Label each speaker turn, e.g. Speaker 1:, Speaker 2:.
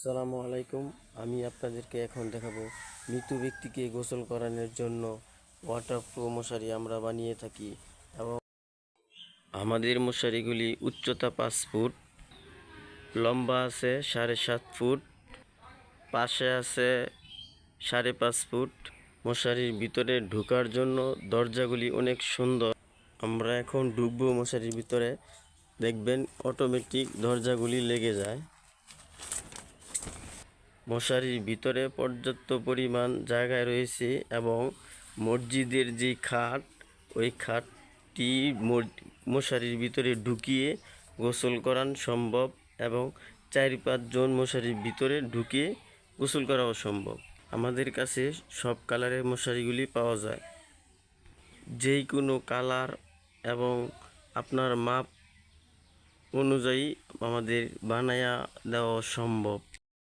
Speaker 1: আসসালামু আলাইকুম। আমি আপনাদেরকে এখন দেখাবো মৃত ব্যক্তিকে গোসল করানোর জন্য ওয়াটার প্রো মশারি আমরা বানিয়ে থাকি এবং আমাদের মশারিগুলি উচ্চতা পাঁচ ফুট, লম্বা আছে সাড়ে সাত ফুট, পাশে আছে সাড়ে পাঁচ ফুট। মশারির ভিতরে ঢোকার জন্য দরজাগুলি অনেক সুন্দর। আমরা এখন ঢুকবো মশারির ভিতরে। দেখবেন অটোমেটিক দরজাগুলি লেগে যায়। মশারির ভিতরে পর্যাপ্ত পরিমাণ জায়গায় রয়েছে এবং মসজিদের যে খাট, ওই খাটটি মশারির ভিতরে ঢুকিয়ে গোসল করান সম্ভব এবং চার পাঁচজন মশারির ভিতরে ঢুকিয়ে গোসল করাও সম্ভব। আমাদের কাছে সব কালারের মশারিগুলি পাওয়া যায়। যেই কোনো কালার এবং আপনার মাপ অনুযায়ী আমাদের বানায়া দেওয়া সম্ভব।